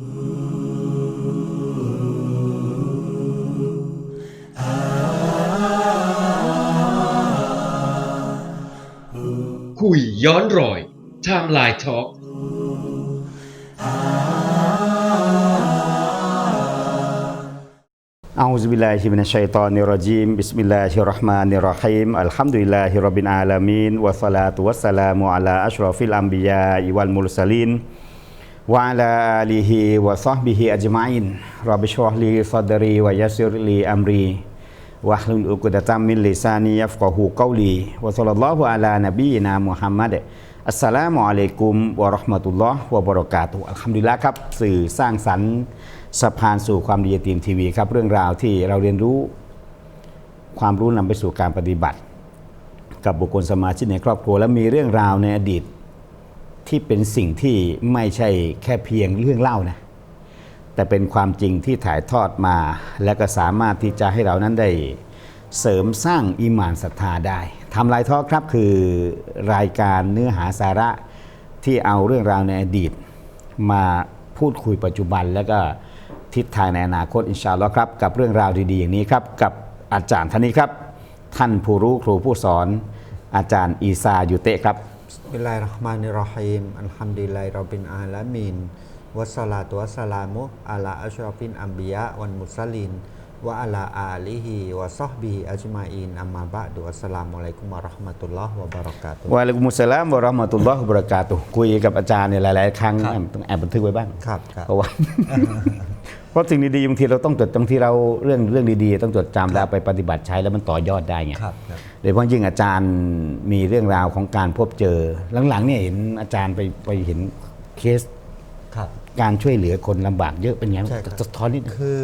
คุยย้อนรอยไทม์ไลน์ทอล์กอาอุบิลลาฮิมินัชชัยตอนิรจีมบิสมิลลาฮิรราะห์มานิรราะฮีมอัลฮัมดุลิลลาฮิรับบิลอาลามีนวะศลาตุวะสลามุอะลาอัชรอฟิลอัมบิยาอิวัลมุลซาลีน وعلى آله وصحبه أجمعين رب اشرح لي صدري ويسر لي أمري واحلل عقدة من لساني يفقه قولي وصلى الله على نبينا محمد อัสสลามุอะลัยกุมวะเราะห์มะตุลลอฮ์วะบะเราะกาตุฮ์อัลฮัมดุลิลละครับ สื่อสร้างสรรค์สะพานสู่ความดีทีมทีวีครับ เรื่องราวที่เราเรียนรู้ความรู้นำไปสู่การปฏิบัติ กับบุคคลสมาชิกในครอบครัว และมีเรื่องราวในอดีต ที่เป็นสิ่งที่ไม่ใช่แค่เพียงเรื่องเล่านะแต่เป็นความจริงที่ถ่ายทอดมา และก็สามารถที่จะให้เรานั้นได้เสริมสร้างอีหมานศรัทธาได้ทำลายทอครับคือรายการเนื้อหาสาระที่เอาเรื่องราวในอดีต มาพูดคุยปัจจุบัน แล้วก็ทิศทางในอนาคตอินชาอัลลอฮ์ครับ กับเรื่องราวดีๆอย่างนี้ครับ กับอาจารย์ท่านนี้ครับ ท่านผู้รู้ครูผู้สอนอาจารย์อีซายุเตะครับ บิลลาฮิรเราะห์มานิรเราะฮีมอัลฮัมดุลิลลาฮิร็อบบิลอาลามีนวัสสลาตุวัสสลามุอะลาอัชรอฟินอัมบิยะวันมุรสลินวะอะลาอาลิฮิวะซอฮบิฮิอัจมาอีนอัมมาบะดุอัสสลามุอะลัยกุมวะเราะห์มะตุลลอฮ์วะบะเราะกาตุฮ์วะอะลัยกุมุสสลามวะเราะห์มะตุลลอฮ์วะบะเราะกาตุฮ์คุยกับอาจารย์เนี่ยหลาย ๆ ครั้งครับ ต้องแอบบันทึกไว้บ้าง ครับครับ เพราะว่า เพราะสิ่งดีๆบางทีเราต้องจดบางทีเราเรื่องเรื่องดีๆ ต้องจดจำแล้วไปปฏิบัติใช้แล้วมันต่อยอดได้ไงครับครับ โดยเฉพาะยิ่งอาจารย์มีเรื่องราวของการพบเจอ หลังๆเนี่ยเห็นอาจารย์ไปไปเห็นเคสครับ การช่วยเหลือคนลำบากเยอะเป็นไงใช่ครับ สะท้อนนิดนึง คือ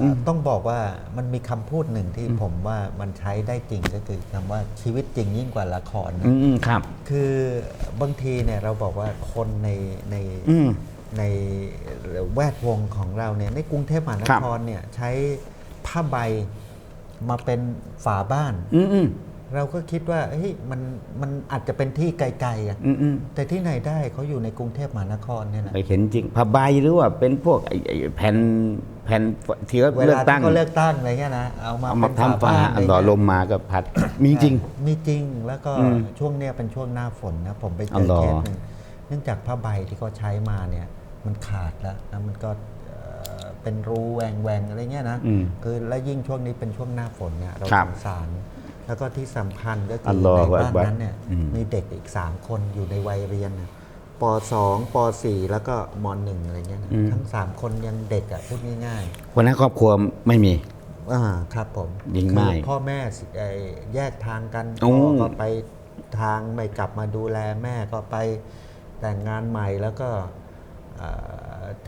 อต้องบอกว่ามันมีคำพูดหนึ่งที่ผมว่ามันใช้ได้จริงก็คือคำว่าชีวิตจริงยิ่งกว่าละครนะ อืมๆครับ คือบางทีเนี่ยเราบอกว่าคนในในอืม ในแวดวงของเราเนี่ยในกรุงเทพมหานครับครเนี่ยใช้ผ้าใบมาเป็นฝาบ้านอืมอืมเราก็คิดว่าเฮ้ยมันมันอาจจะเป็นที่ไกลๆอะอืมอืมแต่ที่ไหนได้เขาอยู่ในกรุงเทพมหานครเนี่ยนะไปเห็นจริงผ้าใบหรือว่าเป็นพวกไอ้ไอ้แผ่นแผ่นที่เขาเวเลือลากตั้ที่งเขาเลือกตั้งอะไรเงี้ยนะเอามาเอามาเป็นทำฝาบ้นอะไรหล่อเงี้ยลมมาก็พัดมีจริง มีจริงแล้วก็อืมช่วงเนี้ยเป็นช่วงหน้าฝนนะผมไปเจอ๋ออเหรอเคสหนึ่งเนื่องจากผ้าใบที่เขาใช้มาเนี่ย มันขาดแล้วแล้วมันก็เอ่อเป็นรูแหวงแหวงอะไรเงี้ยนะอืมคือและยิ่งช่วงนี้เป็นช่วงหน้าฝนเนี่ยเราครับสงสาร แล้วก็ที่สำคัญก็คือัอลลอฮฺในบ้านอักบัรนั้นเนี่ยอืมมีเด็กอีก 3 คนอยู่ในวัยเรียนน่ะป .2 ป .4 แล้วก็ม .1 อะไรเงี้ยนะทั้ง 3 คนยังเด็กอะพูดง่ายๆวันนั้นครอบครัวไม่มีอ่าครับผมยิงคือไม่พ่อแม่สิเอ่อแยกทางกันโอ้พ่อก็ไปทางไม่กลับมาดูแลแม่ก็ไปแต่งงานใหม่แล้วก็เอ่อ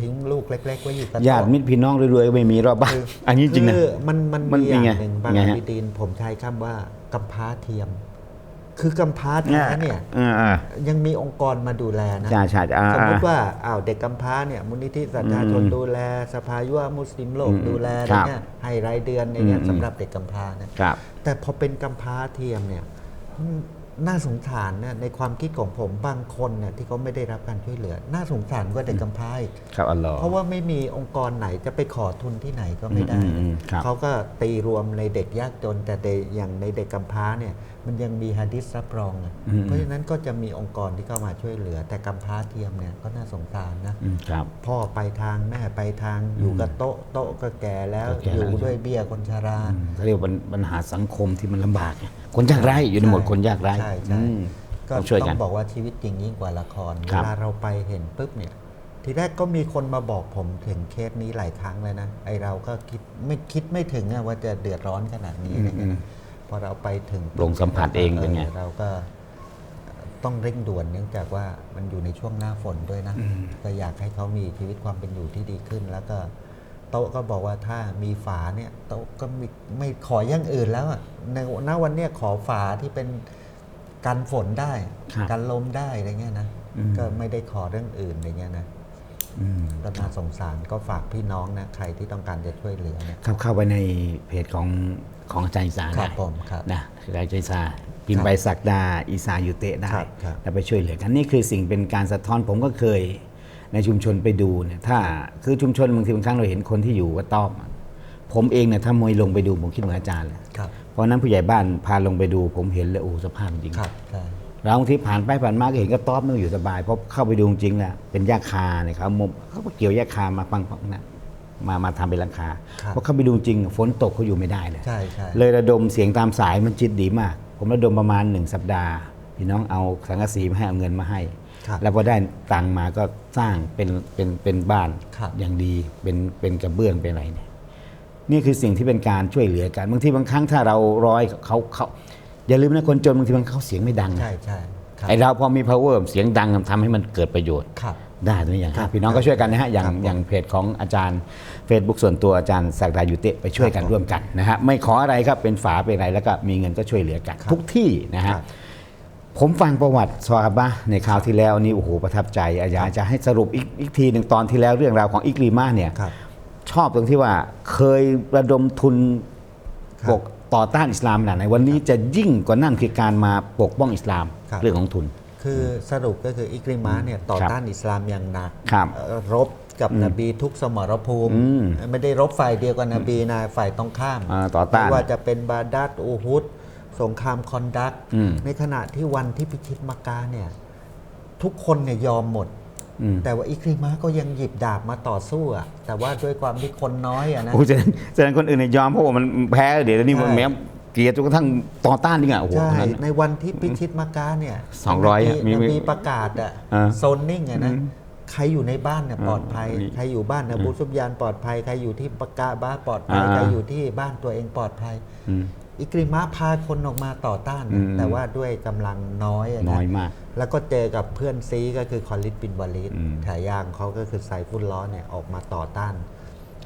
ทิ้งลูกเล็ก ๆ ไว้อยู่กันญาติมิตรพี่น้องรวยๆก็ไม่มีรอบบ้านอันนี้จริงนะคือมันมันมันมีอมีไงย่างหนึ่งบางไงอาฮะบิดีนผมใช้คำว่ากำพร้าเทียม คือกำพร้าแท้เนี่ยอ่าอ่ายังมีองค์กรมาดูแลนะใช่ใช่อ่าสมมติอ่าว่าอ้าวเด็กกำพร้าเนี่ยมูลนิธิสัทธาชนดูแล สภายุวมุสลิมโลกอืมดูแลอะไรครับเงี้ยให้รายเดือนอย่างเงี้ยอืมสำหรับเด็กกำพร้านะครับแต่พอเป็นกำพร้าเทียมเนี่ยอืม น่าสงสารนะในความคิดของผมบางคนเนี่ยที่เขาไม่ได้รับการช่วยเหลือ น่าสงสารกว่าเด็กกำพร้าอีกครับอัลลอฮ์เพราะว่าไม่มีองค์กรไหนจะไปขอทุนที่ไหนก็ไม่ได้ อืมอืมครับ เขาก็ตีรวมในเด็กยากจนแต่เด็กอย่างในเด็กกำพร้าเนี่ย มันยังมีฮะดิษรับรองอะอืมเพราะฉะนั้นก็จะมีองค์กรที่เข้ามาช่วยเหลือ แต่กำพร้าเทียมเนี่ยก็น่าสงสารนะอืมครับพ่อไปทางแม่ไปทางอยู่กับโต๊ะโต๊ะก็แก่แล้วก็แก่อยู่แล้วด้วยเบี้ยคนชราอืมเขาเรียกว่าปัญหาสังคมที่มันลำบากไงคนยากไร้อยู่ในหมวดคนยากไร้ใช่ใช่อืมก็ต้องช่วยต้กัอนงบอกว่าชีวิตจริงยิ่งกว่าละครคเวรับลาเราไปเห็นปุ๊บเนี่ยทีแรกก็มีคนมาบอกผมถึงเคสนี้หลายครั้งเลยนะไอเราก็คิดไม่คิดไม่ถึงอะว่าจะเดือดร้อนขนาดนี้อะไรเงี้ย พอเราไปถึงลงสัมผัสเองเป็นไงเราก็ต้องเร่งด่วนเนื่องจากว่ามันอยู่ในช่วงหน้าฝนด้วยนะ ก็อยากให้เขามีชีวิตความเป็นอยู่ที่ดีขึ้น แล้วก็โต๊ะก็บอกว่าถ้ามีฝาเนี่ยโต๊ะก็ไม่ไม่ขออย่างอื่นแล้วอะในณวันเนี้ยขอฝาที่เป็นกันฝนได้ครับกันลมได้อะไรเงี้ยนะอืมก็ไม่ได้ขอเรื่องอื่นอะไรเงี้ยนะอืมก็น่าสงสารก็ฝากพี่น้องนะใครที่ต้องการจะช่วยเหลือเนี่ยเข้าเข้าไปในเพจของ ของอาจารย์อีสานครับได้ผมครับ นะอาจารย์อีสานพิมครัพ์บใบสักดาอีสายุเตะได้ครับครับ แล้วไปช่วยเหลือกันนี่คือสิ่งเป็นการสะท้อนผมก็เคยในชุมชนไปดูเนี่ยถ้าคือชุมชนบางทีบางครั้งเราเห็นคนที่อยู่ก็ต้อมอะผมเองเนี่ยถ้ามวยลงไปดูผมคิดเหมือนอาจารย์เลยครับเพราะฉะนั้นผู้ใหญ่บ้านพาลงไปดูผมเห็นเลยโอ้สภาพจริง ครับใช่เราบางทีผ่านไปผ่านมาก็เห็นก็ต้อมนึกอยู่สบายเพราะเข้าไปดูจริงๆแหละเป็นหญ้าคาเนี่ยเขามุมเขาก็เกี่ยวหญ้าคามาฟังนะ มามาทำเป็นหลังคาครับเพราะเข้าไปดูจริงฝนตกเขาอยู่ไม่ได้เลยใช่ใช่เลยระดมเสียงตามสายมันจิตดีมาก ผมระดมประมาณหนึ่งสัปดาห์ พี่น้องเอาสังกะสีมาให้เอาเงินมาให้ครับแล้วพอได้ตังค์มาก็สร้างเป็นเป็นเป็นบ้านครับอย่างดีเป็นเป็นกระเบื้องเป็นอะไรเนี่ยนี่คือสิ่งที่เป็นการช่วยเหลือกันบางทีบางครั้งถ้าเราร้อยเขาเขาอย่าลืมนะคนจนบางทีบางเขาเสียงไม่ดังนะใช่ใช่ครับไอเราพอมี power เสียงดังทำให้มันเกิดประโยชน์ครับ ได้ตัวนี้อย่างครับพี่น้องก็ช่วยกันนะฮะอย่างครับผมอย่างเพจของอาจารย์ Facebook ส่วนตัวอาจารย์ศักดายุเตะไปช่วยกันครับผมร่วมกันนะฮะไม่ขออะไรครับเป็นฝาเป็นอะไรแล้วก็มีเงินก็ช่วยเหลือกันครับทุกที่นะคฮะรับผมฟังประวัติซอฮาบะห์ในคราวที่แล้วนี่โอ้โหประทับใจอาจารย์จะให้สรุปอีกอีกทีหนึ่งตอนที่แล้วเรื่องราวของอิกรีมาเนี่ยครับชอบตรงที่ว่าเคยระดมทุนครับปกต่อต้านอิสลามขนาดไหนวันนี้จะยิ่งกว่านั่นคือการมาปกป้องอิสลามครับเรื่องของทุน คือสรุปก็คืออิกริมาเนี่ยต่อครับต้านอิสลามอย่างหนักครับเอ่อรบกับนบีทุกสมรภูมิอืมไม่ได้รบฝ่ายเดียวกับนบีนะฝ่ายตรงข้ามอ่าต่อต้านไม่ว่าจะเป็นบาดัดอูฮุดสงครามคอนดักอืมในขณะที่วันที่พิชิตมักกะเนี่ยทุกคนเนี่ยยอมหมดอืมแต่ว่าอิกริมาก็ยังหยิบดาบมาต่อสู้อะแต่ว่าด้วยความที่คนน้อยอะนะโอ้แสดงแสดงคนอื่นเนี่ยยอมเพราะว่ามันแพ้เดี๋ยวนี้มันใช่แม้ เกลียดจนกระทั่งต่อต้านนี่ไงโอ้โหใช่อันนั้น ในวันที่พิชิตมักกะเนี่ยสองร้อยนอะมีบีมีนบีประกาศอะอ่าโซนนิ่งอะนะใครอยู่ในบ้านเนี่ยปลอดภัยอ่าใครอยู่บ้านนะบูซุบยานปลอดภัย ใครอยู่ที่ปากกาบ้าปลอดภัย อ่า ใครอยู่ที่บ้านตัวเองปลอดภัย อืม อิกริมะพาคนออกมาต่อต้านนะอืมแต่ว่าด้วยกำลังน้อยะะน้อยมากแล้วก็เจอกับเพื่อนซีก็คือคอลิดบินวาลิดอืม ฉายาของเขาก็คือไซฟุลล้อเนี่ยออกมาต่อต้าน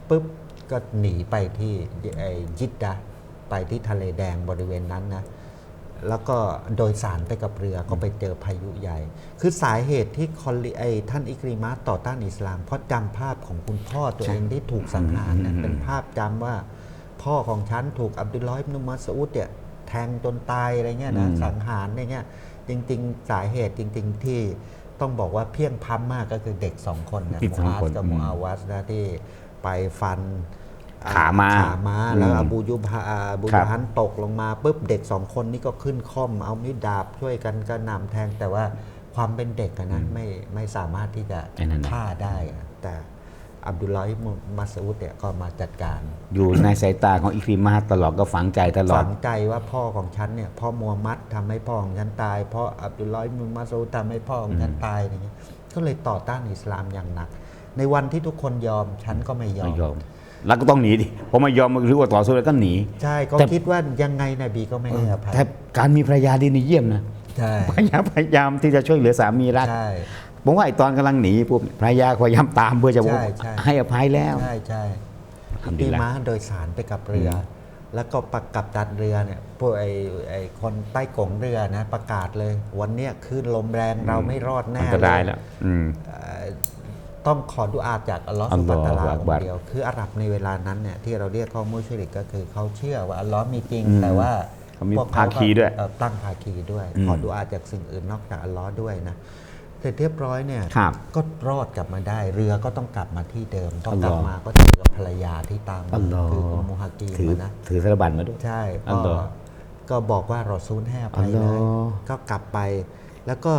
ปุ๊บก็หนีไปที่ไอ้ยิดดะห์ ไปที่ทะเลแดงบริเวณนั้นนะแล้วก็โดยสารไปกับเรือก็ไปเจอพายุใหญ่ คือสาเหตุที่คอลลิไอท่านอิกริมาต่อต้านอิสลาม เพราะจำภาพของคุณพ่อตัวเองที่ถูกสังหารนะเป็นภาพจำว่าพ่อของฉันถูกอับดุลลอฮ์อิบนุมัสอูดเนี่ยแทงจนตายอะไรเงี้ยนะอืมสังหารอะไรเงี้ยจริง ๆ สาเหตุจริง ๆ ที่ต้องบอกว่าเพียงพล้ำมากก็คือเด็กสองคนนะเด็กมูสองอาสคนกับอืมมูอาวัสนะที่ไปฟัน ขาม้าขาม้าแล้วอืมอบูยุบฮะอาบูครัยุบฮันตกลงมาปุ๊บเด็กสองคนนี่ก็ขึ้นค่อม เอามีดดาบช่วยกันกระหน่ำแทงแต่ว่าความเป็นเด็กอะนะไม่ไม่สามารถที่จะไอ้นั่นน่ะฆ่าได้อะแต่อับดุลลอฮ์อิบนุมัสอูดเนี่ยก็มาจัดการ อยู่ในสายตาของอิคริมาตลอดก็ฝังใจตลอดฝังใจว่าพ่อของฉันเนี่ยพ่อมูฮัมหมัดทำให้พ่อของฉันตายพ่ออับดุลลอฮ์อิบนุมัสอูดทำให้พ่อของฉันตายอย่างเงี้ยก็เลยต่อต้านอิสลามอย่างหนัก ในวันที่ทุกคนยอมฉันก็ไม่ยอไม่มยอม แล้วก็ต้องหนีดิเพราะไม่ยอมหรือว่าต่อสู้แล้วก็หนี ใช่ก็แต่ คิดว่ายังไงนบีก็ไม่ให้อภัยแต่การมีภรรยาดีนี่เยี่ยมนะใช่ภรรยาพยายามที่จะช่วยเหลือสามีรัก ใช่ ผมว่าไอ้ตอนกำลังหนีปุ๊บภรรยาพยายามตามเพื่อจะใช่ใช่ ให้อภัยแล้ว ใช่ใช่อัลฮัมดุลิพี่ลละม้าโดยสารไปกับเรืออแล้วก็ประกับตัดเรือเนี่ยพวกไอ้ไอ้คนใต้กงเรือนะประกาศเลย วันเนี้ยคลื่นลมแรงเราไม่รอดแน่อันตรายเแล้วอืม เอ่อ ต้องขอดุอาจากอัลลอฮฺอัสุลบลอฮาฮฺนตะอาลาอัอกงบัรค์เดียว คืออาหรับในเวลานั้นเนี่ยที่เราเรียกเขามุชริกก็คือเขาเชื่อว่าอัลลอฮ์มีจริงอืมแต่ว่าเขามีพวกภาคีด้วยเอ่อตั้งภาคีด้วยอืมขอดุอาจากสิ่งอื่นนอกจากอัลลอฮ์ด้วยนะเสร็จเรียบร้อยเนี่ยครับก็รอดกลับมาได้ เรือก็ต้องกลับมาที่เดิมพออัลกลอลัฮ์บมาก็เจอกับภรรยาที่ตามอัมาลลอฮ์คืออุมมุฮากีมถือนะถือธนบัตรมาด้วยใช่อัลก็ลอฮ์ก็บอกว่ารอซูลให้อภัยอัลลเลอฮ์ยก็กลับไปแล้วก็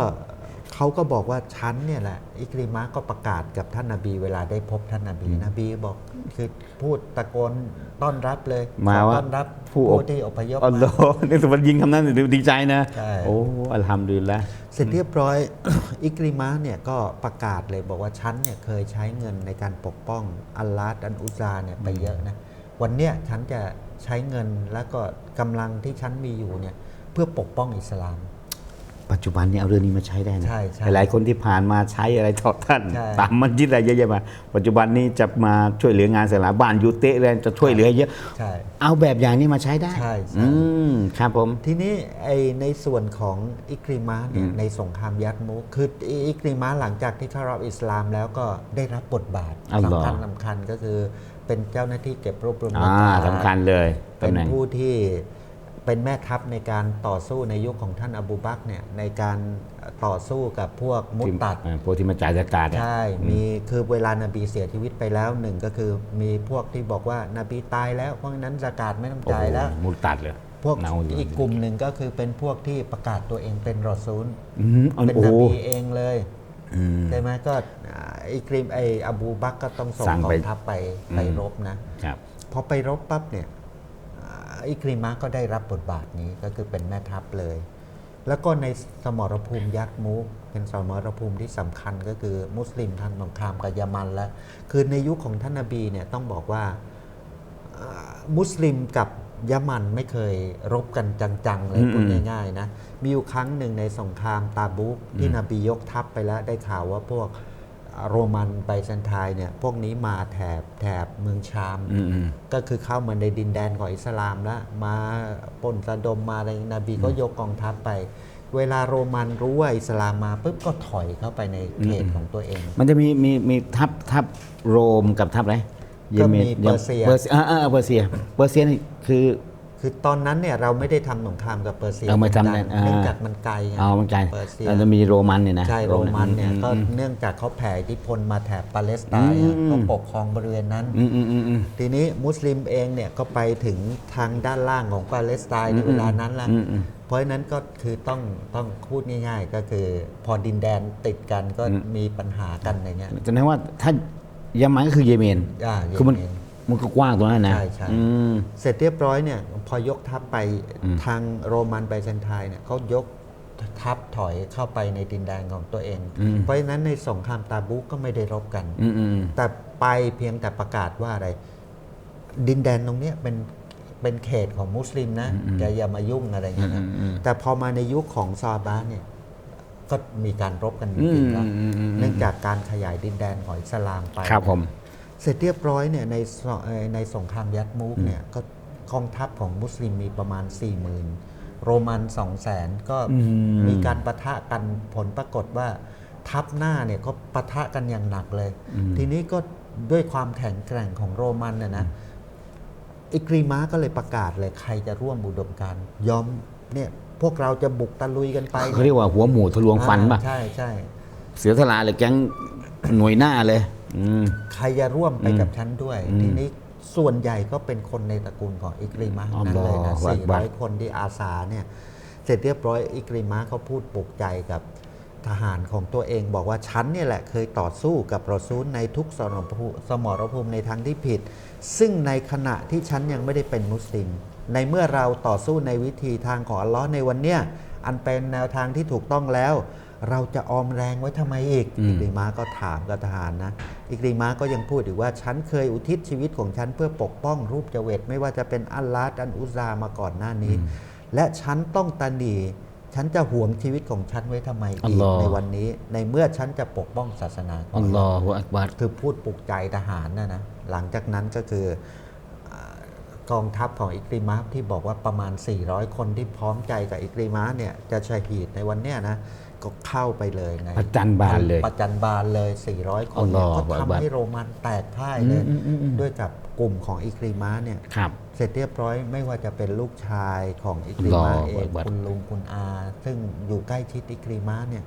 เขาก็บอกว่าฉันเนี่ยแหละ อิกริมะก็ประกาศกับท่านนาบี เวลาได้พบท่านนาบี นบีบอกคือพูดตะโกนต้อนรับเลยมาขอว่าต้อนรับผู้อผู้พที่อพยพอัลลอมาฮ์นี่สุวรรณยิงคำนั้นดีใจนะใช่โอ้อัลฮัมดุลิลละเสร็จเรียบร้อย อิกริมะเนี่ยก็ประกาศเลยบอกว่าฉันเนี่ยเคยใช้เงินในการปกป้องอัลลาฮ์อันอุซาเนี่ยไปเยอะนะ วันเนี้ยฉันจะใช้เงินแล้วก็กำลังที่ฉันมีอยู่เนี่ยเพื่อปกป้องอิสลาม ปัจจุบันนี้เอาเรื่องนี้มาใช้ได้นะใช่ใช่หลายๆคนที่ผ่านมาใช้อะไรต่อท่าน ใช่ ตามมัสยิดอะไรเยอะแยะมาปัจจุบันนี้จะมาช่วยเหลืองานศาสนาบ้านยูเตะอะไรจะช่วยเหลือเยอะ ใช่ เอาแบบอย่างนี้มาใช้ได้ ใช่ใช่ อืมครับผม ทีนี้ไอในส่วนของอิกริมะเนี่ยอืมในสงครามยัดมุกคืออิกริมะหลังจากที่เข้ารับอิสลามแล้วก็ได้รับบทบาทอัลลอฮ์สำคัญสำคัญก็คือเป็นเจ้าหน้าที่เก็บรวบรวมหลัอ่ากฐานสำคัญเลยเป็ตำนแหน่งผู้ที่ เป็นแม่ทัพในการต่อสู้ในยุคของท่านอบูบักรเนี่ยในการต่อสู้กับพวกมุตตัดอ่าพวกที่มาจ่ายสกาดอะใช่มีคือเวลานาบีเสียชีวิตไปแล้วหนึ่งก็คือมีพวกที่บอกว่านาบีตายแล้วเพราะฉะนั้นสกาดไม่ต้องโอ้โหจ่ายแล้วมุตัดเลยพวกเนาอยู่อีกกลุ่มหนึ่งก็คือเป็นพวกที่ประกาศตัวเองเป็นรอซูลอืมเอาเป็นโอ้นโหบีเองเลยอืมใช่ไหมก็อ่าไอ้กริมไอ้อบูบักรก็ต้องส่งสั่งกอไปงทัพไปไปรบนะครับพอไปรบปั๊บเนี่ย อ่าอิคริมะก็ได้รับบทบาทนี้ก็คือเป็นแม่ทัพเลย แล้วก็ในสมรภูมิยักษ์มุกเป็นสมรภูมิที่สำคัญก็คือมุสลิมทำสงครามกับยามันแล้ว คือในยุคของท่านนบีเนี่ยต้องบอกว่าอ่ามุสลิมกับยามันไม่เคยรบกันจังๆเลยอืมพูดง่ายๆนะ มีอยู่ครั้งหนึ่งในสงครามตาบุกที่นบียกทัพไปแล้วได้ข่าวว่าพวก โรมันไบแซนไทน์เนี่ยพวกนี้มาแถบแถบเมืองชามอืมอืมก็คือเข้ามาในดินแดนของอิสลามแล้วมาปล้นสะดมมาอะไรนบีก็ยกกองทัพไป เวลาโรมันรู้ว่าอิสลามมาปุ๊บก็ถอยเข้าไปในเขตของตัวเอง มันจะมีมีมีทัพทัพโรมกับทัพอะไรก็มียเปอร์เซียเปอร์เซียอ่าอ่าเปอร์เซียเปอร์เซียนี่คือ คือตอนนั้นเนี่ยเราไม่ได้ทำสงครามกับเปอร์เซียเอามาทำเหอนกันอ่าเนื่องจากมันไกลไงเอามันไกลเปอร์เซียแล้วจะมีโรมันเนี่ยนะใช่โรมันเนี่ยก็อืมเนื่องจากเขาแผ่อิทธิพลมาแถบปาเลสไตน์อะอืมก็ปกครองบริเวณนั้นอืมอืมอืมอืมทีนี้มุสลิมเองเนี่ยก็ไปถึงทางด้านล่างของปาเลสไตน์ในอืมเวลานั้นแล้วอืมอืมเพราะฉะนั้นก็คือต้องต้องพูดง่าย ๆ ก็คือพอดินแดนติดกันก็มีปัญหากันอย่างเงี้ยจะนั้นว่าถ้ายามันก็คือเยเมนอ่าคือมันเยเมนมันก็กว้างตรงนั้นนะใช่ใช่ อืม เสร็จเรียบร้อยเนี่ยพอยกทัพไปอืม ทางโรมันไบแซนไทน์เนี่ยเขายกทัพถอยเข้าไปในดินแดนของตัวเอง เพราะฉะนั้นในสงครามตาบุกก็ไม่ได้รบกัน อืมอืม แต่ไปเพียงแต่ประกาศว่าอะไร ดินแดนตรงเนี้ยเป็นเป็นเขตของมุสลิมนะแกอย่ามายุ่งอะไรอย่างเงี้ยนะแต่พอมาในยุคของซอฮาบะห์เนี่ยก็มีการรบกันจริงๆแล้วอืมอืมอืม เนื่องจากการขยายดินแดนของอิสลามไปครับผมเสร็จเรียบร้อยเนี่ยในสเอ่อในสงครามยัดมูกเนี่ยก็กองทัพของมุสลิมมีประมาณ 4 0,000โรมัน2 0 0 0 0 0ก็อืมมีการประทะกันผลปรากฏว่าทัพหน้าเนี่ยก็ปะทะกันอย่างหนักเลย ทีนี้ก็ด้วยความแข็งแกร่งของโรมันน่ะนะอิกรีมาก็เลยประกาศเลยใครจะร่วมอุดมการณ์ยอมเนี่ยพวกเราจะบุกตะลุยกันไปเขาเรียกว่าหัวหมูทะลวงฟันป่ะอ่าใช่ใช่เสียสละเลยแก๊งหน่วยหน้าเลยอืม ใครจะร่วมไปกับฉันด้วยอืมทีนี้ส่วนใหญ่ก็เป็นคนในตระกูลของอิกริมะทั้งนั้นเลยนะอัลลอฮฺสี่อักบัร้รอยคนที่อาสาเนี่ยเสร็จเรียบร้อยอิกริมะเขาพูดปลุกใจกับทหารของตัวเองบอกว่าฉันเนี่ยแหละเคยต่อสู้กับรอซูลในทุกสมรภูมิสมรภูมิในทางที่ผิด ซึ่งในขณะที่ฉันยังไม่ได้เป็นมุสลิม ในเมื่อเราต่อสู้ในวิธีทางของอัลลอฮ์ในวันเนี้ยอันเป็นแนวทางที่ถูกต้องแล้ว เราจะออมแรงไว้ทำไมอีกอืมอิกริมาก็ถามกับทหารนะ อิกริมาก็ยังพูดอีกว่า ฉันเคยอุทิศชีวิตของฉันเพื่อปกป้องรูปเจเวตไม่ว่าจะเป็นอัลลาดอันอุซามาก่อนหน้านี้ และฉันต้องตันดีฉันจะห่วงชีวิตของฉันไว้ทำไมอัอีลกลอฮ์ในวันนี้ ในเมื่อฉันจะปกป้องศาสนาขออังลลเราอฮฺอักบัรคือพูดปลุกใจทหารนะนะหลังจากนั้นก็คืออากองทัพของอิกริมาที่บอกว่าประมาณ 400 คนที่พร้อมใจกับอิกริมาเนี่ยจะชหีดในวันเนี้ยนะ ก็เข้าไปเลยในประจันบานเลยประจันบานเลย 400 คนเนี่ยอัลลอฮ์ก็อักบัทำรให้โรมันแตกพ่ายเลยอืมอืมอืมด้วยกับกลุ่มของอิกริมาเนี่ยครับเสร็จเรียบร้อยไม่ว่าจะเป็นลูกชายของอิกริมาอัลลอฮ์เองอักบัรคุณลุงคุณอา ซึ่งอยู่ใกล้ชิดอิกริมาเนี่ย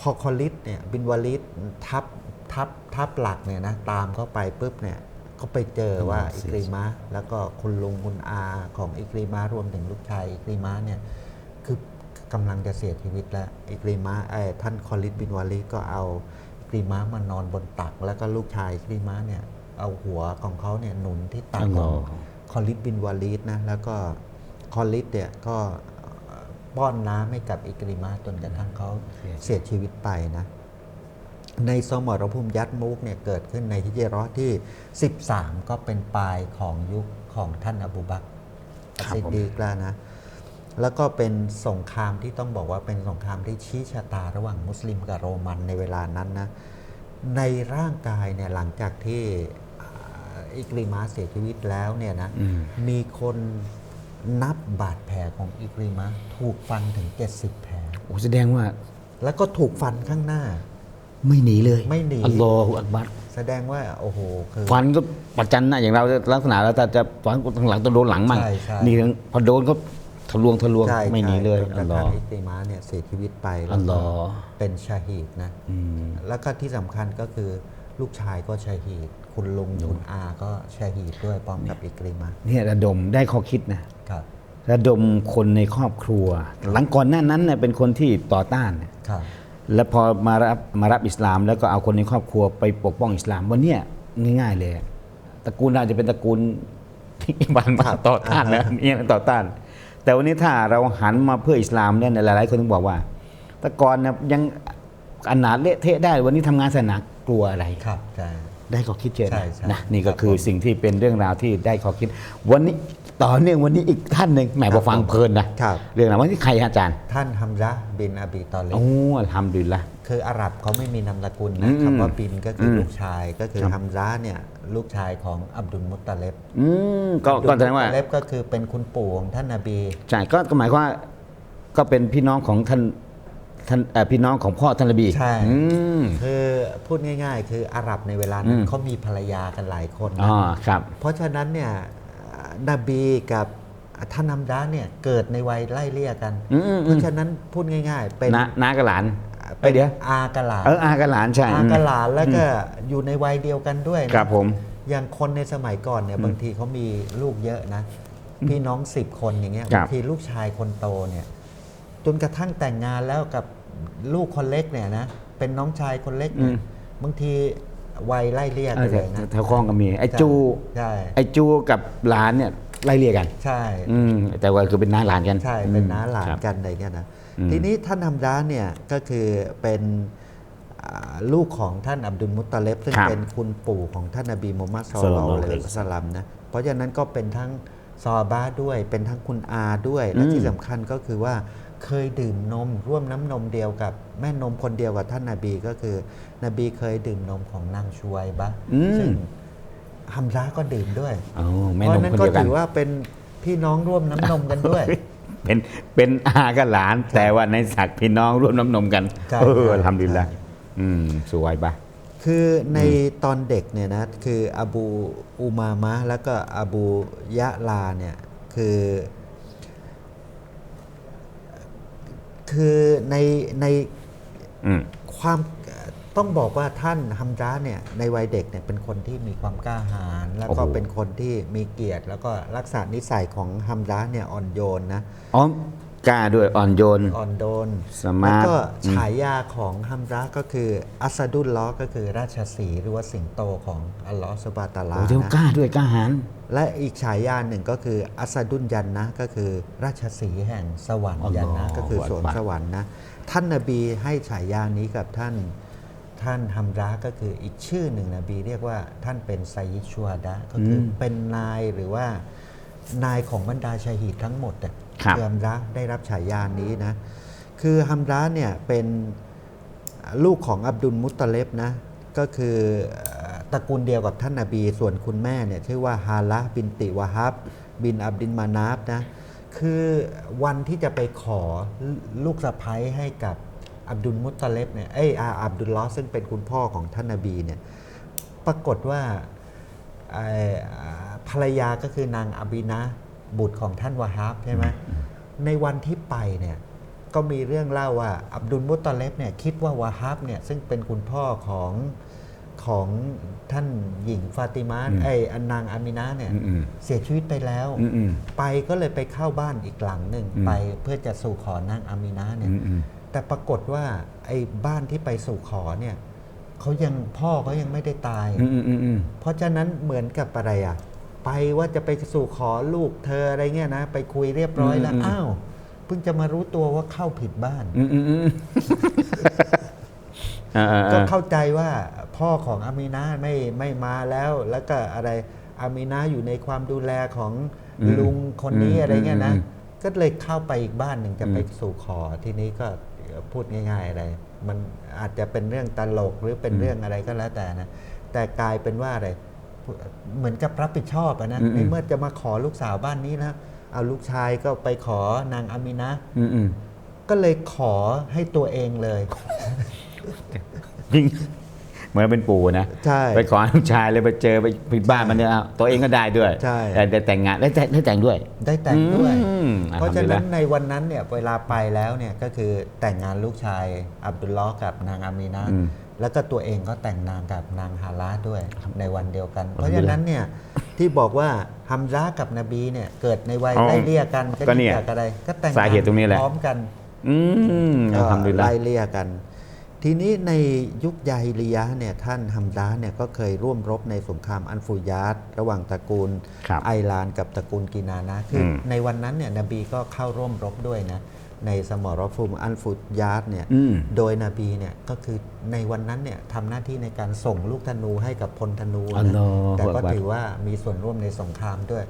พอคอลิดเนี่ยบินวาลิดทับทับทับหลักเนี่ยนะตามเข้าไปปุ๊บเนี่ยก็ไปเจอว่าอิกริมาแล้วก็คุณลุงคุณอาของอิกริมารวมถึงลูกชายอิกริมาเนี่ยคือ กำลังจะเสียชีวิตแล้วอิกริมาไอ้ท่านคอลิดบินวาลิดก็เอาอิกริมามานอนบนตัก แล้วก็ลูกชายอิกริมาเนี่ยเอาหัวของเขาเนี่ยหนุนที่ตักของอัลลอฮ์คอลิดบินวาลีดนะแล้วก็คอลิดเนี่ยก็ป้อนน้ำให้กับอิกริมาจนกระทั่งเขาเสียชีวิตไปนะ ในสมรภูมิยัดมุกเนี่ยเกิดขึ้นในฮิจเราะห์ที่ 13 ก็เป็นปลายของยุคของท่านอบูบักรครับซิดดีกแล้วนะ แล้วก็เป็นสงครามที่ต้องบอกว่าเป็นสงครามที่ชี้ชะตาระหว่างมุสลิมกับโรมันในเวลานั้นนะ ในร่างกายเนี่ยหลังจากที่อ่าอิกริมาเสียชีวิตแล้วเนี่ยนะอืมมีคนนับบาดแผลของอิกริมาถูกฟันถึง 70 แผลโอ้แสดงว่า แล้วก็ถูกฟันข้างหน้า ไม่หนีเลย ไม่หนีอัลลอฮฺอักบัรแสแสดงว่าโอ้โหคือฟันก็ประจันหน้าอย่างเราลักษณะเราจะจะฟันทางหลังต้องโดนหลังมั่งใช่ใช่นี่พอโดนก็ ทะลวงทะลวงใช่ไม่หนีเลยใช่จนกอัระลลอทั่งฮ์ อิกริมาเนี่ยเสียชีวิตไปแล้อัวลลก็อฮ์ เป็นชาฮีดนะ อืม แล้วก็ที่สำคัญก็คือลูกชายก็ชาฮีดคุณลุงคุณอาก็ชาฮีดด้วยพร้อมกับอิกริมาเนี่ยระดมได้ข้อคิดนะ ครับ ระดมคนในครอบครัว หลังก่อนหน้านั้นเนี่ยเป็นคนที่ต่อต้านเนี่ยครับ แล้วพอมารับมารับอิสลาม แล้วก็เอาคนในครอบครัวไปปกป้องอิสลามวันเนี้ยง่ายๆเลย ตระกูลเราจะเป็นตระกูลที่บันมาต่อต้านนะเนี่ยต่อต้าน แต่วันนี้ถ้าเราหันมาเพื่ออิสลามเนี่ยหลายๆคนต้องบอกว่า แต่ก่อนเนี่ยยังอนาถเละเทะได้ วันนี้ทำงานศาสนากลัวอะไรครับใช่ได้ข้อคิดเยอะใช่นะใช่นะนี่ก็ครับคือผมสิ่งที่เป็นเรื่องราวที่ได้ข้อคิด วันนี้ ต่อเนื่องวันนี้อีกท่านหนึ่งแหมครับพอฟังเพลินนะครับ เรื่องราววันนี้ใครฮะอาจารย์ ท่านฮัมซะห์บินอบีตอเลบโอ้อัลฮัมดุลิลละคืออาหรับเขาไม่มีนามสกุลอืนะมคำว่าบินก็คืออมลูกชายก็คือครับฮัมซะห์เนี่ยลูกชายของอับดุลมุตตะเลบอืมก็ก็แสดงว่าอับดุลมุตตะเลบก็คือเป็นคุณปู่ของท่านนบีใช่ก็ก็หมายความว่าก็เป็นพี่น้องของท่านท่านเอ่อพี่น้องของพ่อท่านนบีใช่อืมคือพูดง่าย ๆ คืออาหรับในเวลานั้อืนมเขามีภรรยากันหลายคนอ๋นะอครับ เพราะฉะนั้นเนี่ย นบีกับท่านนัมดาเนี่ยเกิดในวัยไล่เลี่ยกันอืมอืมเพราะฉะนั้นพูดง่าย ๆ เป็นน้าน้ากับหลานไปเป็นเดี๋ยวอากะหลานเอออากับหลานใช่อากะหลานแล้วก็อยู่ในวัยเดียวกันด้วยนะครับผมอย่างคนในสมัยก่อนเนี่ยบางทีเขามีลูกเยอะนะ พี่น้องสิบคนอย่างเงี้ยครับบางทีลูกชายคนโตเนี่ย จนกระทั่งแต่งงานแล้วกับลูกคนเล็กเนี่ยนะเป็นน้องชายคนเล็กเนี่ยบางที วัยไล่เลี่ยเอกัอนเลยนะแถวคลองก็มี ไอ้จูใช่ไอ้จูกับหลานเนี่ยไล่เรียกกัน ใช่อืมแต่ว่าคือเป็นน้าหลานกัน ใช่เป็นอืมน้าหลานครับกันอะไรเงี้ยนะอืมทีนี้ท่านฮัมดาเนี่ยก็คือเป็นอ่าลูกของท่านอับดุลมุตตะเลบซึ่งครับเป็นคุณปู่ของท่านนบีมูฮัมมัดสุลศ็อลลัลัลลลลออฮุฮุอะอะลัลัยยฮิฮิวะวะสัลลัมนะเพราะฉะนั้นก็เป็นทั้งซอฮาบะห์ด้วย เป็นทั้งคุณอาด้วย และอืมที่สำคัญก็คือว่าเคยดื่มนมร่วมน้ำนมเดียวกับแม่นมคนเดียวกับท่านนาบีก็คือ นบีเคยดื่มนมของนางชวยบะอืม ซึ่งฮัมซาก็ดื่มด้วยโอ้แม่เพนราะมนั้นคนก็เดียวกัน ถือว่าเป็นพี่น้องร่วมน้ำนมกันด้วย เป็นเป็นอากับหลาน แต่ว่าในศักดิ์พี่น้องร่วมน้ำนมกันใช่เออใช่ทำดีละใช่ อืม สวยปะ คือในตอนเด็กเนี่ยนะคืออบูอุมามะแล้วก็อบูยะลาเนี่ยคือ คือในในอืม ความ ต้องบอกว่าท่านฮัมดาเนี่ยในวัยเด็กเนี่ยเป็นคนที่มีความกล้าหาญแล้วก็โอ้โห เป็นคนที่มีเกียรติ แล้วก็รักษานิสัยของฮัมดาเนี่ยอ่อนโยนนะอ๋อกล้าด้วยอ่อนโยน อ่อนโดนสมาร์ทแล้วก็อืมฉายาของฮัมดาก็คืออัสดุลล้อฮ์ก็คือราชสีห์หรือว่าสิงโตของอัลลอฮฺสุบฮานะฮูวะตะอาลาโอ้เดี๋ยวนะ กล้าด้วยกล้าหาญ และอีกฉายาหนึ่งก็คืออัสดุลยันนะก็คือราชสีห์แห่งสวรรค์อัลลอฮ์ยันนะก็คือสวนอักบัร สวรรค์นะท่านนบีให้ฉายานี้กับท่าน ท่านฮัมดาก็คืออีกชื่อหนึ่งนบีเรียกว่าท่านเป็นไซยิดชัวดะก็คืออเป็นนายหรือว่านายของบรรดาชาฮีดทั้งหมดอะครับคือฮัมดาได้รับฉายานี้นะ คือฮัมดาเนี่ยเป็นลูกของอับดุลมุตตะเลบนะ ก็คือเอ่อตระกูลเดียวกับท่านนาบี ส่วนคุณแม่เนี่ยชื่อว่าฮาละบินติวาฮับ บินอับดินมานาบนะ คือวันที่จะไปขอลูกสะพ้ยให้กับ อับดุลมุตตะเลบเนี่ยเอ้ยอาอับดุลลอฮ์ซึ่งเป็นคุณพ่อของท่านนาบีเนี่ยปรากฏว่าเอ่อภรรยาก็คือนางอาบินะบุตรของท่านวาฮับใช่ไหมในวันที่ไปเนี่ยก็มีเรื่องเล่าว่าอับดุลมุตตะเลบเนี่ยคิดว่าวาฮับเนี่ยซึ่งเป็นคุณพ่อของของท่านหญิงฟาติมาไอยอันนางอามินะเนี่ยอืมเสียชีวิตไปแล้วอืมอืมไปก็เลยไปเข้าบ้านอีกหลังหนึ่งอืมไปเพื่อจะสู่ขอนางอามินะเนี่ยอืมอืม แต่ปรากฏว่าไอ้บ้านที่ไปสู่ขอเนี่ยเขายังพ่อเขายังไม่ได้ตาย อืมอืมอืมอืมเพราะฉะนั้นเหมือนกับอะไรอะ ไปว่าจะไปสู่ขอลูกเธออะไรเงี้ยนะ ไปคุยเรียบร้อยแล้วอืมอืมอ้าว เพิ่งจะมารู้ตัวว่าเข้าผิดบ้าน อืมอืมอืมอ่าอ่าก็อ่า เข้าใจว่าพ่อของอามีนาไม่ไม่มาแล้ว แล้วก็อะไรอามีนาอยู่ในความดูแลของลุงคนนี้อะไรเงี้ยนะก็เลยเข้าไปอีกบ้านหนึ่งจะไปสู่ขอทีนี้ก็ พูดง่ายๆอะไร มันอาจจะเป็นเรื่องตลกหรือเป็นเรื่องอะไรก็แล้วแต่นะ แต่กลายเป็นว่าอะไรเหมือนกับรับผิดชอบอะนะอืมอืมในเมื่อจะมาขอลูกสาวบ้านนี้นะเอาลูกชายก็ไปขอนางอามินะอืมอืมก็เลยขอให้ตัวเองเลยจริง มือนเป็นปู่นะใช่ไปขอลูกชายเลยไปเจอไปผิดบ้านมันเนี่ยอ้าวตัวเองก็ได้ด้วยใช่แต่ได้แต่งงานได้แต่งได้แต่งด้วย ได้แต่งด้วยอืมเพราะฉะนั้นอัลฮัมดุลิลละในวันนั้นเนี่ยเวลาไปแล้วเนี่ยก็คือแต่งงานลูกชายอับดุลลอฮ์กับนางอามีนะแล้วก็ตัวเองก็แต่งงานกับนางฮาลาด้วยในวันเดียวกัน เพราะฉะนั้นเนี่ยที่บอกว่าฮัมซากับนบีเนี่ยเกิดในวัยอ๋อไล่เลี่ยกันก็เนี่ยดีจากอะไรก็แต่งสาเหตุตรงนี้แหละพร้อมกันอืมอัลฮัมดุลิลละไล่เลี่ยกัน ทีนี้ในยุคยาฮิลียะห์เนี่ยท่านฮัมซาเนี่ยก็เคยร่วมรบในสงครามอันฟูยาตระหว่างตระกูลครับไอรานกับตระกูลกินานะ คืออมในวันนั้นเนี่ยนบีก็เข้าร่วมรบด้วยนะในสมรภูมิอันฟุตยาตเนี่ยอืมโดยนบีเนี่ยก็คือในวันนั้นเนี่ยทำหน้าที่ในการส่งลูกธนูให้กับพลธนูอัลนะลอฮฺแต่ก็อักบัรถือว่ามีส่วนร่วมในสงครามด้วย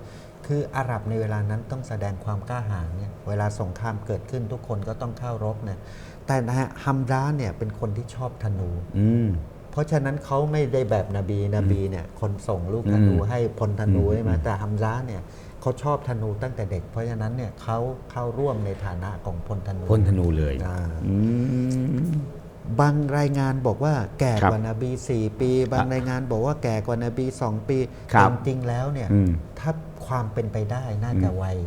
คืออาหรับในเวลานั้นต้องแสดงความกล้าหาญเนี่ยเวลาสงครามเกิดขึ้นทุกคนก็ต้องเข้ารบเนี่ย แต่นะฮะฮัมดาเนี่ยเป็นคนที่ชอบธนู อืม เพราะฉะนั้นเขาไม่ได้แบบนบีนบีเนี่ยคนส่งลูกธนูอืมให้พลธนูอืมใช่ไหมแต่ฮัมซาเนี่ยเขาชอบธนูตั้งแต่เด็ก เพราะฉะนั้นเนี่ยเขาเข้าร่วมในฐานะของพลธนูพ่นธนูเลย อ่า อืม บางรายงานบอกว่าแก่ครับกว่านบี4ปี บางรายงานบอกว่าแก่กว่านบี2ปีครับจริงๆแล้วเนี่ยอืมถ้าความเป็นไปได้น่าจะวัย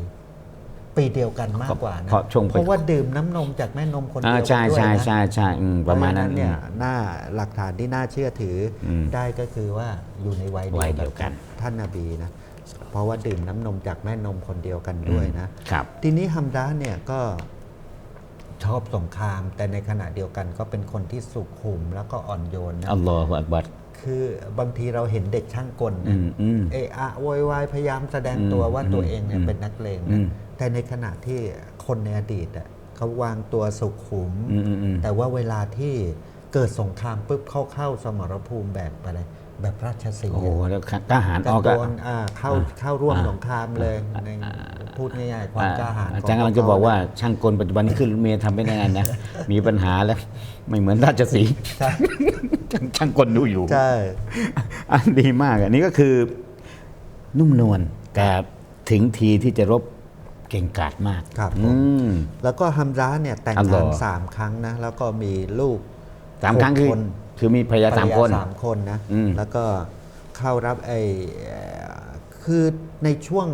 ปีเดียวกันมากกว่านะเพราะช่วงเพราะว่าดื่มน้ำนมจากแม่นมคนอ่าเดียวกัใช่นด้วยใช่นะใช่ใช่อืมประมาณนั้นเพฉเนี่ยหน้าหลักฐานที่น่าเชื่อถืออมได้ก็คือว่าอยู่ในวัยวัยเดียวกัน ท่านนาบีนะเพราะว่าดื่มน้ำนมจากแม่นมคนเดียวกันด้วยนะครับทีนี้ฮัมดาเนี่ยก็ชอบสงคราม แต่ในขณะเดียวกันก็เป็นคนที่สุขุมแล้วก็อ่อนโยนนะอัลลอฮฺอักบัรคือบางทีเราเห็นเด็กช่างกลอืนะมอืมเอะอะโวยวายพยายามแสดงตัวอืมว่าตัวเองเนี่ยอืมเป็นนักเลงอืนะม แต่ในขณะที่คนในอดีตอะเขาวางตัวสุขุมอืมอืมอืมแต่ว่าเวลาที่เกิดสงครามปุ๊บเข้าเข้าสมรภูมิแบบอะไรแบบราชสีห์โอ้โหอะแล้วทหารกอระอกโดอะนอ่าเข้าเข้าร่วมสงครามเลยในพูดง่ายๆความกล้าหาญอาจารย์กำลังจะบอกว่าช่างกลปัจจุบันนี้ขึ้นรถเมย์ทำไม่ได้นะ มีปัญหาแล้ว ไม่เหมือนราชสีห์ใช่ช่างช่างกลดูอยู่ใช่อันดีมากอันนี้ก็คือนุ่มนวลแต่ถึงทีที่จะรบ เก่งกาจมากครับผอืมมแล้วก็ฮัมซาเนี่ยแต่งอัลลงาอนฮ์ สามครั้งนะ แล้วก็มีลูกสามครั้งคือหกนคือมีภรรยาสามคนสามคนนะ อืม แล้วก็เข้ารับไอ้เอ่อคือในช่วง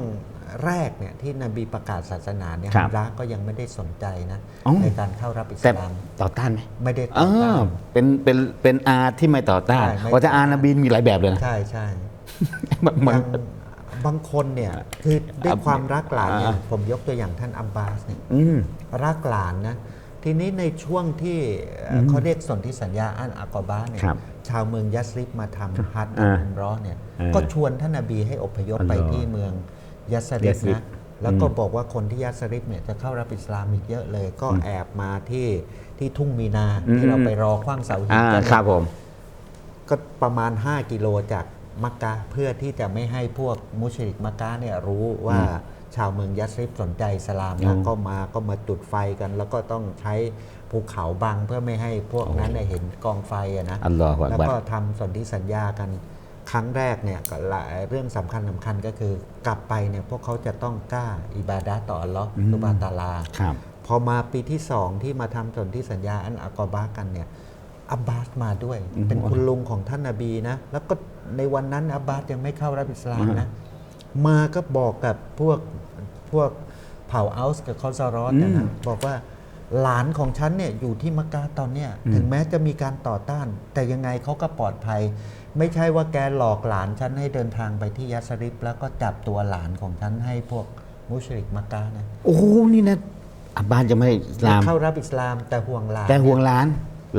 แรกเนี่ยที่นบีประกาศศาสนาเนี่ยครัฮับมซาก็ยังไม่ได้สนใจนะอ๋อ ในการเข้ารับอิสแต่ลามต่อต้านไหมไม่ได้อ่ต่อต้าานเป็นเป็นเป็นอาที่ไม่ต่อต้านใช่ไม่เพราะถ้าอานบีมีหลายแบบเลยนะ ใช่ใช่ มันมันบาง บางคนเนี่ยคือด้วยอะความรักหลานเนี่ยอ่าผมยกตัวอย่างท่านอับบาสเนี่ยอืมรักหลานนะทีนี้ในช่วงที่เอ่ออเขาเรียกสนธิสัญญาอันอากอบาเนี่ยครับชาวเมืองยัสริบมาทำฮัจญ์อ่าอุมเรอเนี่ยอ่าก็ชวนท่านนบีให้อพยพอัลลไปอฮ์ที่เมืองยัสริยับสริบนะแล้วก็อืมบอกว่าคนที่ยัสริบเนี่ยจะเข้ารับอิสลามอีกเยอะเลย ก็แอบมาที่ที่ทุ่งมีนาที่เราไปรอคว้างเสาหินอ่ากันครับผมก็ประมาณ 5 กิโลจาก มักกะเพื่อที่จะไม่ให้พวกมุชริกมักกะเนี่ยรู้ว่าชาวเมืองยัสริบสนใจอิสลามอืแล้วมก็มาก็มาจุดไฟกัน แล้วก็ต้องใช้ภูเขาบังเพื่อไม่ให้พวกนั้นเนี่ยเห็นกองไฟอะนะอัลลอฮฺอักแล้วบัรก็ทำสนธิสัญญากันครั้งแรกเนี่ยก็หลายเรื่องสำคัญสำคัญก็คือกลับไปเนี่ยพวกเขาจะต้องกล้าอิบาดะห์ต่ออัลลอฮ์สุบฮานะฮูวะตะอาลาครับพอมาปีที่สองที่มาทำสนธิสัญญาอันอากอบากันเนี่ย อับบาสมาด้วยอืมเป็นคุณลุงของท่านนาบีนะ แล้วก็ในวันนั้นอับบาสยังไม่เข้ารับอิสลามนะ มาก็บอกกับพวกพวกเผ่าอัลส์กับคอซารอสเนยนะบอกว่าหลานของฉันเนี่ยอยู่ที่มักกะตอนเนี้ยถึงแม้จะมีการต่อต้าน แต่ยังไงเขาก็ปลอดภัย ไม่ใช่ว่าแกหลอกหลานฉันให้เดินทางไปที่ยัสริบแล้วก็จับตัวหลานของฉันให้พวกมุชริกมักกะนะโอ้โหนี่นะอับบานจะไม่ให้อิสลามเข้ารับอิสลามแต่ห่วงหลานแต่ห่วงหล้าน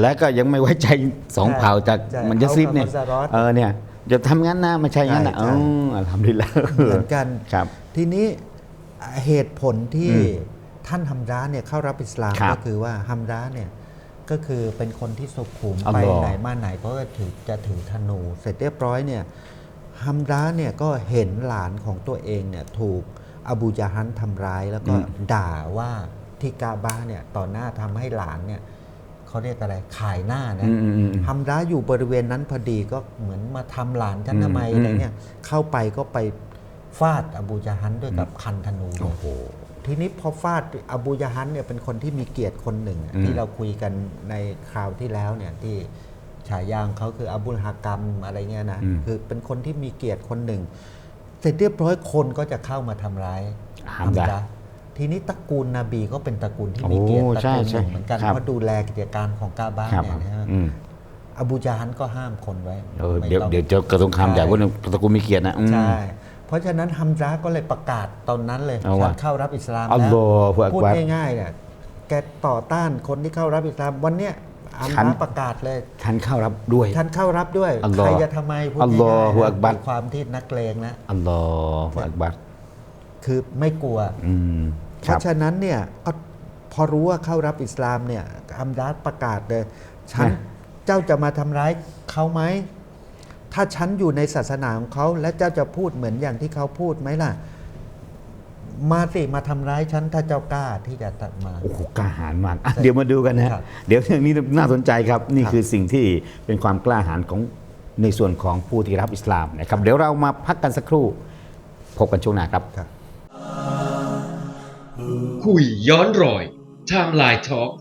และก็ยังไม่ไว้ใจสองใช่เผ่าจากใช่มันยัสริบเนี่ยเอากับมัสรอดเออเนี่ยจะทำงั้นนะไม่ใช่งั้นนะใช่อ๋อใช่อัลฮัมดุลิลละเหมือนกัน ครับ ทีนี้เหตุผลที่อืมท่านฮัมดาเนี่ยเข้ารับอิสลามครับก็คือว่าฮัมดาเนี่ยก็คือเป็นคนที่สุขุมอัลไปลอฮ์ไหนมาไหนก็ถือจะถือธนู เสร็จเรียบร้อยเนี่ยฮัมดาเนี่ยก็เห็นหลานของตัวเองเนี่ยถูกอบูจาฮันทำร้ายแล้วก็ด่าว่าที่กาบาเนี่ยต่อหน้าทำให้หลานเนี่ย เขาเรียกอะไรขายหน้านะอืมอืมอืมฮัมดาอยู่บริเวณนั้นพอดีก็เหมือนมาทำหลานฉันทำไมอืมอะไรเนี่ยเข้าไปก็ไปฟาดอบูจาฮันด้วยกับคันธนูเลยโอ้โหทีนี้พอฟาดอบูจาฮันเนี่ยเป็นคนที่มีเกียรติคนหนึ่งอะอืมที่เราคุยกันในคราวที่แล้วเนี่ยที่ฉายาของเขาคืออับุลฮากรรมอะไรเงี้ยนะอืมคือเป็นคนที่มีเกียรติคนหนึ่ง เสร็จเรียบร้อยคนก็จะเข้ามาทำร้ายฮัมดะดะ ทีนี้ตระกูลนบีก็เป็นตระกูลที่มีเกียรติโอ้ตระใช่กูลหใช่นึ่งเหมือนกันครับเพราะดูแลกิจการของกาบ้าครับเนี่ยนะฮะอืมอบูจาฮันก็ห้ามคนไว้เออไม่เดี๋ยวต้องเดี๋ยวเจะกระทรวงคำใหญ่ใช่ว่าตระกูลมีเกียรตินะอืมใช่เพราะฉะนั้นฮัมซาก็เลยประกาศตอนนั้นเลยเอาฉัว่ะนเข้ารับอิสลามอัลแล้วลอฮฺอักพูดบัรง่ายๆเนี่ยแกต่อต้านคนที่เข้ารับอิสลามวันเนี้ยฮัมฉันซาประกาศเลยฉันเข้ารับด้วยฉันเข้ารับด้วยอัลลอฮ์ใครจะทำไมพูดอัลลอง่ายฮฺๆอักบัรด้วยความที่นักเลงนะอัลลอฮฺอักบัรคือไม่กลัวอืม เพครับราะฉะนั้นเนี่ยก็พอรู้ว่าเข้ารับอิสลามเนี่ยอัมดาดประกาศเลยฉันนะเจ้าจะมาทำร้ายเขาไหมถ้าฉันอยู่ในศาสนาของเขาและเจ้าจะพูดเหมือนอย่างที่เขาพูดไหมล่ะ มาสิมาทำร้ายฉันถ้าเจ้ากล้าที่จะตัดมาโอ้โหกล้าหาญมากอะเดี๋ยวมาดูกันนะฮะครับเดี๋ยวเรื่องนี้น่าสนใจครับ นี่ครับคือสิ่งที่เป็นความกล้าหาญของในส่วนของผู้ที่รับอิสลามนะครับ เดี๋ยวเรามาพักกันสักครู่พบกันช่วงหน้าครับครับ คุยย้อนรอยไทม์ไลน์ทอล์ก